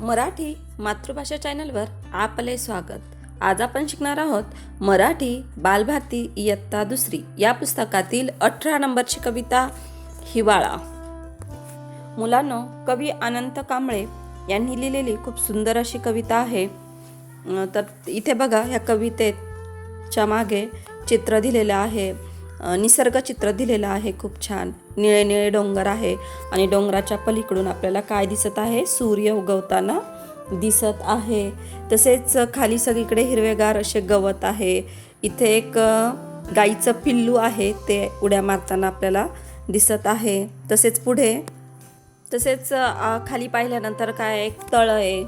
मराठी मातृभाषा चॅनलवर आपले स्वागत. आज आपण शिकणार आहोत मराठी बालभारती इयत्ता दुसरी या पुस्तकातील अठरा नंबरची कविता हिवाळा. मुलांनो कवी अनंत कांबळे यांनी लिहिलेली खूप सुंदर अशी कविता आहे. तर इथे बघा ह्या कवितेच्या मागे चित्र दिलेलं आहे. निसर्ग चित्र दिलेलं आहे खूप छान. निळे निळे डोंगर आहे आणि डोंगराच्या पलीकडून आपल्याला काय दिसत आहे? सूर्य उगवताना दिसत आहे. तसेच खाली सगळीकडे हिरवेगार असे गवत आहे. इथे एक गाईचं पिल्लू आहे ते उड्या मारताना आपल्याला दिसत आहे. तसेच पुढे तसेच खाली पाहिल्यानंतर काय एक तळ आहे.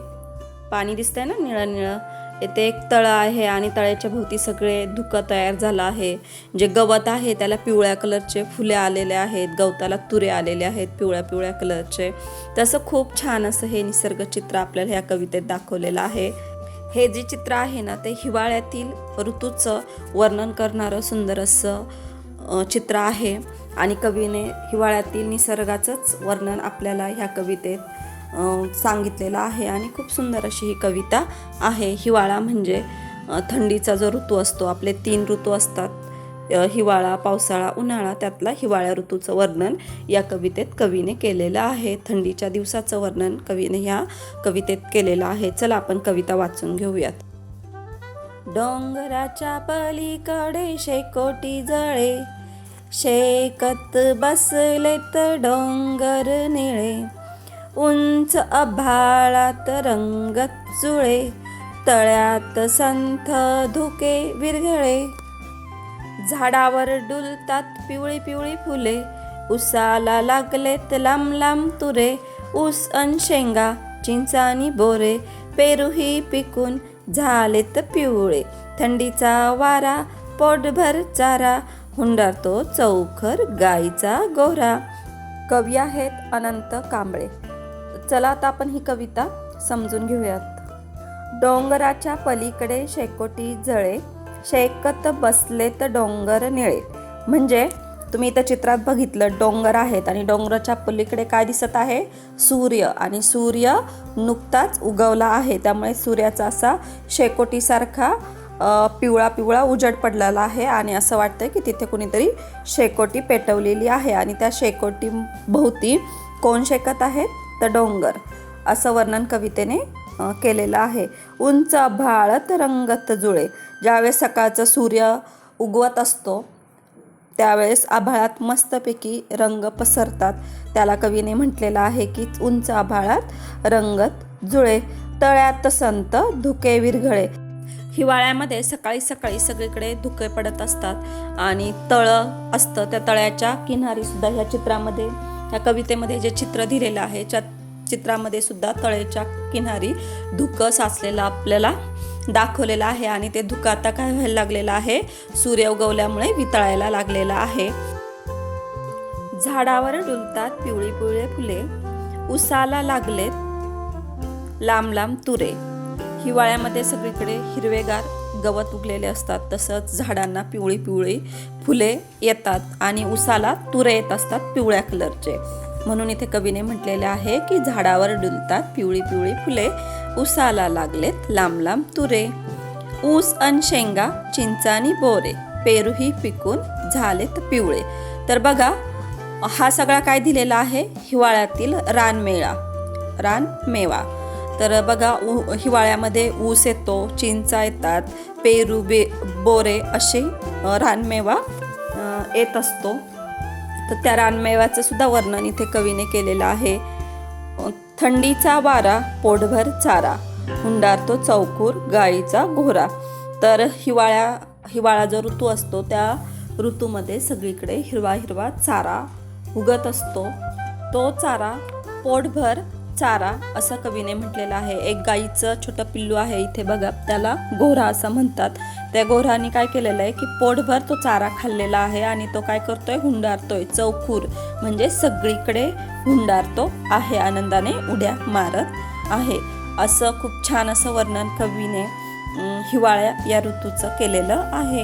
पाणी दिसतंय ना निळं निळं. येथे एक तळ आहे आणि तळ्याच्या भोवती सगळे धुकं तयार झालं आहे. जे गवत आहे त्याला पिवळ्या कलरचे फुले आलेले आहेत. गवताला तुरे आलेले आहेत पिवळ्या पिवळ्या कलरचे. तसं खूप छान असं हे निसर्ग चित्र आपल्याला ह्या कवितेत दाखवलेलं आहे. हे जे चित्र आहे ना ते हिवाळ्यातील ऋतूचं वर्णन करणारं सुंदर असं चित्र आहे. आणि कवीने हिवाळ्यातील निसर्गाचंच वर्णन आपल्याला ह्या कवितेत सांगितलेलं आहे आणि खूप सुंदर अशी ही कविता आहे. हिवाळा म्हणजे थंडीचा जो ऋतू असतो आपले तीन ऋतू असतात. हिवाळा पावसाळा उन्हाळा त्यातला हिवाळ्या ऋतूचं वर्णन या कवितेत कवीने केलेलं आहे. थंडीच्या दिवसाचं वर्णन कवीने ह्या कवितेत केलेलं आहे. चला आपण कविता वाचून घेऊयात. डोंगराच्या पलीकडे शेकोटी जळे शेकत बसलेत डोंगर निळे. उंच अभाळात रंगत जुळे तळ्यात संथ धुके विरघळे. झाडावर डुलतात पिवळी पिवळी फुले उसाला लागलेत लांब लांब तुरे. ऊस अन शेंगा चिंचानी बोरे पेरूही पिकून झालेत पिवळे. थंडीचा वारा पोटभर चारा हुंडारतो चौखर गाईचा गोरा. कवी आहेत अनंत कांबळे. चला आता आपण ही कविता समजून घेऊयात. डोंगराच्या पलीकडे शेकोटी जळे शेकत बसलेत डोंगर निळे. म्हणजे तुम्ही इथं चित्रात बघितलं डोंगर आहेत आणि डोंगराच्या पलीकडे काय दिसत आहे? सूर्य. आणि सूर्य नुकताच उगवला आहे. त्यामुळे सूर्याचा असा शेकोटीसारखा पिवळा पिवळा उजड पडलेला आहे आणि असं वाटतं की तिथे कुणीतरी शेकोटी पेटवलेली आहे. आणि त्या शेकोटी भोवती कोण शेकत आहेत तर डोंगर असं वर्णन कवितेने केलेलं आहे. उंच भाळत रंगत जुळे. ज्यावेळेस सकाळचं सूर्य उगवत असतो त्यावेळेस आभाळात मस्तपैकी रंग पसरतात. त्याला कवीने म्हटलेलं आहे की उंच आभाळात रंगत जुळे. तळ्यात संत धुके विरघळे. हिवाळ्यामध्ये सकाळी सकाळी सगळीकडे धुके पडत असतात आणि तळं असतं त्या तळ्याच्या किनारी सुद्धा ह्या चित्रामध्ये. या कवितेमध्ये जे चित्र दिलेलं आहे त्या चित्रामध्ये सुद्धा तळेच्या किनारी धुकं साचलेलं आपल्याला दाखवलेलं आहे आणि ते धुकं आता काय व्हायला लागलेलं आहे? सूर्य उगवल्यामुळे वितळायला लागलेलं आहे. झाडावर डुलतात पिवळी पिवळे फुले. उसाला लागलेत लांब लांब तुरे. हिवाळ्यामध्ये सगळीकडे हिरवेगार गवत उगलेले असतात तसंच झाडांना पिवळी पिवळी फुले येतात आणि उसाला तुरे येत असतात पिवळ्या कलरचे. म्हणून इथे कवीने म्हटलेले आहे की झाडावर डुलतात पिवळी पिवळी फुले उसाला लागलेत लांब लांब तुरे. ऊस अन शेंगा चिंचानी बोरे पेरूही पिकून झालेत पिवळे. तर बघा हा सगळा काय दिलेला आहे? हिवाळ्यातील रानमेळा. रानमेवा. तर बघा उ हिवाळ्यामध्ये ऊस येतो चिंचा येतात पेरू बे बोरे असे रानमेवा येत असतो. तर त्या रानमेव्याचं सुद्धा वर्णन इथे कवीने केलेलं आहे. थंडीचा वारा पोटभर चारा हुंडारतो चौकूर गाईचा घोरा. तर हिवाळ्या हिवाळा जो ऋतू असतो त्या ऋतूमध्ये सगळीकडे हिरवा हिरवा चारा उगत असतो. तो चारा पोटभर चारा असं कवीने म्हटलेलं आहे. एक गाईचं छोटं पिल्लू आहे इथे बघा. त्याला गोरा असं म्हणतात. त्या गोऱ्याने काय केलेलं आहे की पोटभर तो चारा खाल्लेला आहे आणि तो काय करतोय? हुंडारतोय. चौखूर. म्हणजे सगळीकडे हुंडारतो आहे आनंदाने उड्या मारत आहे. असं खूप छान असं वर्णन कवीने हिवाळ्या या ऋतूचं केलेलं आहे.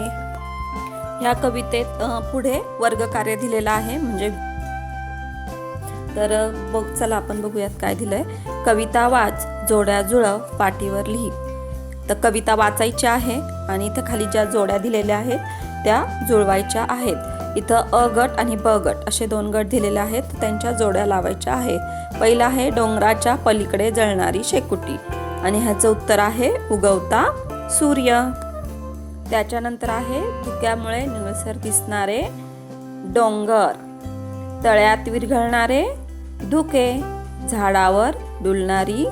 ह्या कवितेत पुढे वर्गकार्य दिलेलं आहे. म्हणजे तर बघ चला आपण बघूयात काय दिलंय. कविता वाच जोड्या जुळव पाटीवर लिही. तर कविता वाचायची आहे आणि इथं खाली ज्या जोड्या दिलेल्या आहेत त्या जुळवायच्या आहेत. इथं अ गट आणि ब गट असे दोन गट दिलेले आहेत त्यांच्या जोड्या लावायच्या आहे पहिला आहे डोंगराच्या पलीकडे जळणारी शेकोटी. आणि ह्याचं उत्तर आहे उगवता सूर्य. त्याच्यानंतर आहे धुक्यामुळे निळसर दिसणारे डोंगर. तळ्यात विरघळणारे धुके झाडावर डुलणारी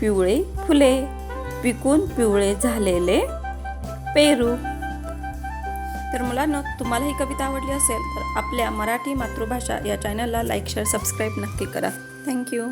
पिवळे फुले पिकून पिवळे झालेले पेरू. तर मुलांना तुम्हाला ही कविता आवडली असेल तर आपल्या मराठी मातृभाषा या चॅनलला लाईक शेअर सबस्क्राईब नक्की करा. थँक्यू